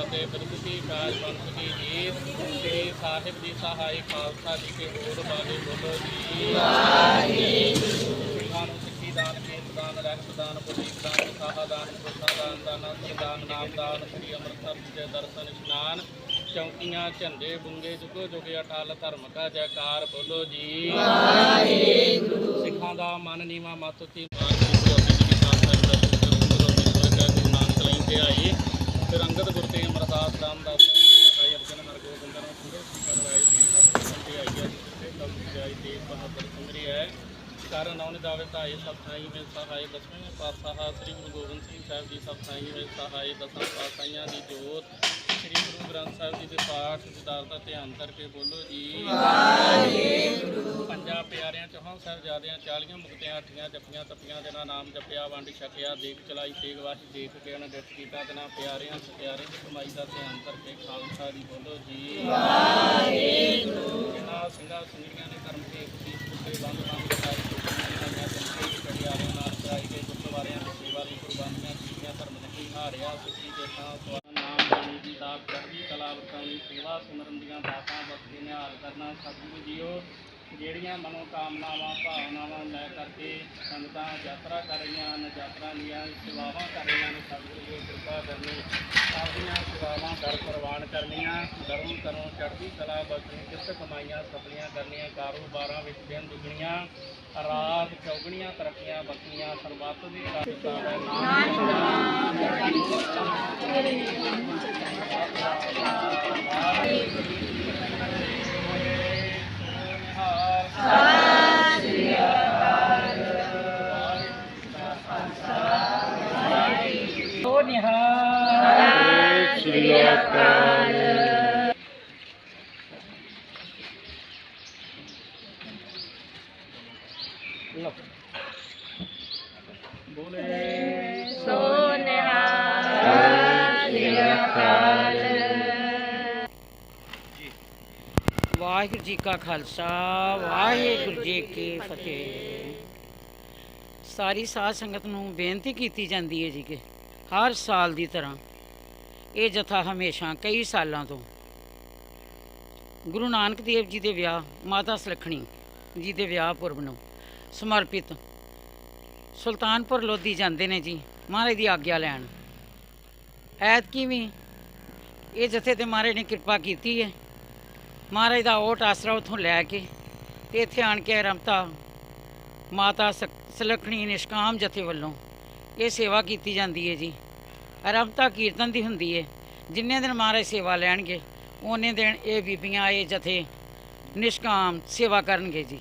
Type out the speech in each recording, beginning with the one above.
ਫਤਿਹ ਬਿਰਦੀ ਕਾਜ ਬੰਸ ਕੀ ਜੀਤ ਸ੍ਰੀ ਸਾਹਿਬ ਦੀ ਸਹਾਈ ਖਾਲਸਾ ਜੀ ਕੇ ਹੋਰ ਬਾਗੇ ਬੋਲੋ ਜੀ। ਨੂੰ ਸਿੱਖੀ ਦਾਨ ਕੇਤ ਦਾਨ ਰਹਿਤ ਦਾਨ ਪੁਨੀਤ ਦਾਨ ਸਾਹਾ ਦਾਨ ਪੁਰਖਾ ਦਾਨ ਦਾਨਾ ਦਾਨ ਨਾਮ ਦਾਨ ਸ੍ਰੀ ਅੰਮ੍ਰਿਤਸਰ ਜੀ ਦੇ ਦਰਸ਼ਨ ਇਸ਼ਨਾਨ ਚੌਕੀਆਂ ਝੰਡੇ ਬੁੰਗੇ ਜੁਗੋ ਜੁਗੇ ਅਟਲ ਧਰਮ ਕਾ ਜੈਕਾਰ ਬੋਲੋ ਜੀ। ਸਿੱਖਾਂ ਦਾ ਮਨ ਨੀਵਾ ਮਤ ਉੱਚੀ ਮਾਨ ਦੀ ਸੋਧੀ ਦੀ ਸਾਥ ਦਾ ਦਰਸ਼ਨ ਕਰੋ ਮਿਲਵਰ ਗੁਰੂ ਨਾਨਕ ਲਈ ਤੇ ਆਈ ਫਿਰ ਅੰਗਦ ਗੁਰ ਤੇ ਅਮਰਦਾਸ ਰਾਮਦਾਸ ਭਾਈ ਅਰਜਨ ਹਰ ਗੋਬਿੰਦ ਨੂੰ ਪੂਰੇ ਸਿੱਖਾਂ ਰਾਏ ਦੀ ਸਾਥ ਤੇ ਆਈ ਹੈ ਤੇ ਕਮ ਜਾਈ ਤੇ ਬਹਾਦਰ ਸੁੰਦਰੀ ਹੈ ਕਾਰਨ ਨੌਨ ਦਾਵੇ ਤਾਈ ਸਭ ਥਾਈ ਵਿੱਚ ਸਹਾਈ ਦਸਵੇਂ ਪਾਤਸ਼ਾਹ ਸ੍ਰੀ ਗੁਰੂ ਗੋਬਿੰਦ ਸਿੰਘ ਸਾਹਿਬ ਜੀ ਸਭ ਥਾਈ ਵਿੱਚ ਸਹਾਈ ਦਸਾਂ ਪਾਤਸ਼ਾਹੀਆਂ ਦੀ ਜੋਤ ਸ੍ਰੀ ਗੁਰੂ ਗ੍ਰੰਥ ਸਾਹਿਬ ਜੀ ਦੇ ਪਾਠ ਵਿਚਾਰ ਦਾ ਧਿਆਨ ਕਰਕੇ ਬੋਲੋ ਜੀ ਪੰਜਾਂ ਪਿਆਰਿਆਂ ਚੌਹਾਂ ਸਾਹਿਬਜ਼ਾਦਿਆਂ ਚਾਲੀਆਂ ਮੁਕਤਿਆਂ ਅੱਠੀਆਂ ਜੱਫੀਆਂ ਤੱਪੀਆਂ ਦੇ ਨਾਮ ਜਪਿਆ ਵੰਡ ਛਕਿਆ ਦੇਖ ਚਲਾਈ ਤੇਗ ਵਾਹੀ ਦੇਖ ਕੇ ਅਨ ਡਿਟ ਕੀਤਾ ਤੇ ਨਾ ਪਿਆਰਿਆਂ ਸਤਿਆਰੇ ਦੀ ਕਮਾਈ ਦਾ ਧਿਆਨ ਕਰਕੇ ਖਾਲਸਾ ਦੀ ਬੋਲੋ ਜੀ ਵਾਹਿਗੁਰੂ ਜਿਨ੍ਹਾਂ ਸਿੰਘਾਂ ਸਿੰਘੀਆਂ ਨੇ ਕਰਮ ਕੇ ਇੱਕ ਕੁੱਤੇ ਬੰਦ ਬੰਦ ਕਰਾਈ ਕੁੱਤੀਆਂ ਜੰਕੇ ਕੜਿਆਰਿਆਂ ਨਾਲ ਕਰਾਈ ਗਏ ਗੁਰਦੁਆਰਿਆਂ ਦੀ ਸੇਵਾ ਕੀਤੀਆਂ ਧਰਮ ਨਹੀਂ ਹਾਰਿਆ ਸੁਖੀ ਦੇ ਥਾਂ ਸਵਾਨ ਨਾਮ ਬਾਣੀ ਦੀ ਦਾਤ ਚੜ੍ਹਦੀ ਕਲਾ ਵਰਤਾਉਣੀ ਸੇਵਾ ਸਿਮਰਨ ਦੀਆਂ ਦਾਤਾਂ ਬਖਸ਼ੀ, ਨਿਹਾਲ ਕਰਨਾ ਸਤਿਗੁਰੂ ਜੀਓ, ਜਿਹੜੀਆਂ ਮਨੋ ਕਾਮਨਾਵਾਂ ਭਾਵਨਾਵਾਂ ਲੈ ਕਰਕੇ ਸੰਗਤਾਂ ਯਾਤਰਾ ਕਰ ਰਹੀਆਂ ਹਨ, ਯਾਤਰਾ ਦੀਆਂ ਸੇਵਾਵਾਂ ਕਰ ਰਹੀਆਂ ਨੇ ਸਤਿਗੁਰੂ ਜੀ ਕਿਰਪਾ ਕਰਨੀ, ਸਭ ਕਰਨੀਆਂ ਧਰਮ ਕਰੋ ਚੜ੍ਹਦੀ ਕਲਾ ਬਖਸ਼ਣੀ ਕਿਰਤ ਕਮਾਈਆਂ ਸਫਲੀਆਂ ਕਰਨੀਆਂ ਕਾਰੋਬਾਰਾਂ ਵਿੱਚ ਦਿਨ ਦੁਗਣੀਆਂ ਰਾਤ ਚੌਗਣੀਆਂ ਤਰੱਕੀਆਂ ਬਖਸ਼ੀਆਂ ਸਰਬੱਤ ਦੀ ਹੈ ਨਾਮ ਨਿਹਾਲ ਸ੍ਰੀ ਅਕਾਲ ਵਾਹਿਗੁਰੂ ਜੀ ਕਾ ਖਾਲਸਾ ਵਾਹਿਗੁਰੂ ਜੀ ਕੀ ਫਤਿਹ। ਸਾਰੀ ਸਾਧ ਸੰਗਤ ਨੂੰ ਬੇਨਤੀ ਕੀਤੀ ਜਾਂਦੀ ਹੈ ਜੀ ਕਿ ਹਰ ਸਾਲ ਦੀ ਤਰ੍ਹਾਂ ਇਹ ਜਥਾ ਹਮੇਸ਼ਾ ਕਈ ਸਾਲਾਂ ਤੋਂ ਗੁਰੂ ਨਾਨਕ ਦੇਵ ਜੀ ਦੇ ਵਿਆਹ, ਮਾਤਾ ਸੁਲੱਖਣੀ ਜੀ ਦੇ ਵਿਆਹ ਪੁਰਬ ਨੂੰ ਸਮਰਪਿਤ ਸੁਲਤਾਨਪੁਰ ਲੋਧੀ ਜਾਂਦੇ ਨੇ ਜੀ, ਮਹਾਰਾਜ ਦੀ ਆਗਿਆ ਲੈਣ। ਐਤਕੀ ਵੀ ਇਹ ਜਥੇ ਤੇ ਮਹਾਰਾਜ ਨੇ ਕਿਰਪਾ ਕੀਤੀ ਹੈ ਮਹਾਰਾਜ ਦਾ ਓਟ ਆਸਰਾ ਉਥੋਂ ਲੈ ਕੇ ਤੇ ਇੱਥੇ ਆਣ ਕੇ ਰਮਤਾ ਮਾਤਾ ਸ- ਸੁਲੱਖਣੀ ਨਿਸ਼ਕਾਮ ਜਥੇ ਵੱਲੋਂ ਇਹ ਸੇਵਾ ਕੀਤੀ ਜਾਂਦੀ ਹੈ ਜੀ। ਰਮਤਾ ਕੀਰਤਨ ਦੀ ਹੁੰਦੀ ਹੈ ਜਿੰਨੇ ਦਿਨ ਮਹਾਰਾਜ ਸੇਵਾ ਲੈਣਗੇ ਉਹਨੇ ਦਿਨ ਇਹ ਬੀਬੀਆਂ, ਇਹ ਜਥੇ ਨਿਸ਼ਕਾਮ ਸੇਵਾ ਕਰਨਗੇ ਜੀ।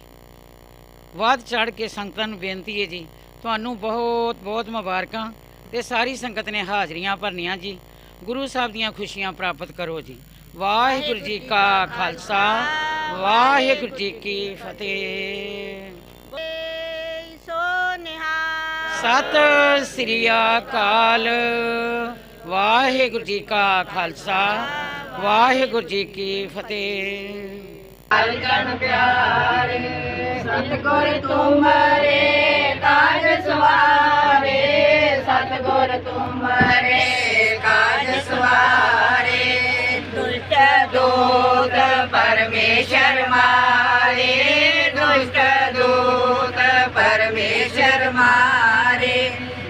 ਵੱਧ ਚੜ ਕੇ ਸੰਗਤਾਂ ਨੂੰ ਬੇਨਤੀ ਹੈ ਜੀ, ਤੁਹਾਨੂੰ ਬਹੁਤ ਬਹੁਤ ਮੁਬਾਰਕਾਂ ਤੇ ਸਾਰੀ ਸੰਗਤ ਨੇ ਹਾਜ਼ਰੀਆਂ ਭਰਨੀਆਂ ਜੀ। ਗੁਰੂ ਸਾਹਿਬ ਦੀਆਂ ਖੁਸ਼ੀਆਂ ਪ੍ਰਾਪਤ ਕਰੋ ਜੀ। ਵਾਹਿਗੁਰੂ ਜੀ ਕਾ ਖਾਲਸਾ, ਵਾਹਿਗੁਰੂ ਜੀ ਕੀ ਫਤਿਹ। ਸਤਿ ਸ੍ਰੀ ਅਕਾਲ। ਵਾਹਿਗੁਰੂ ਜੀ ਕਾ ਖਾਲਸਾ, ਵਾਹਿਗੁਰੂ ਜੀ ਕੀ ਫਤਿਹ। ਸਤਗੁਰ ਤੁਮਰੇ ਕਾਜ ਸਵਾਰੇ, ਸਤਗੁਰ ਤੁਮਰੇ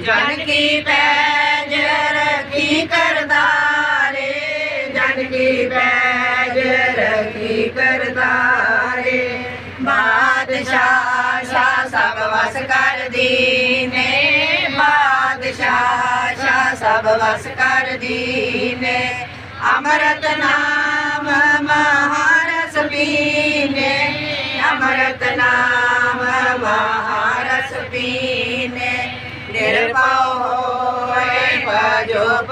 ਜਨ ਕੀ ਪੈਜ ਰਖੀ ਕਰਦਾਰੇ ਜਨ ਕੀ ਪੈਜ ਰਖੀ ਕਰਦਾਰੇ ਬਾਦਸ਼ਾਹ ਸ਼ਾਹ ਸਭ ਵਸ ਕਰ ਦੀਨੇ ਬਾਦਸ਼ਾਹ ਸ਼ਾਹ ਸਭ ਵਸ ਕਰ ਦੀਨੇ ਅੰਮ੍ਰਿਤ ਨਾਮ ਮਹਾਰਸ ਪੀਨੇ, ਅੰਮ੍ਰਿਤ ਨਾਮ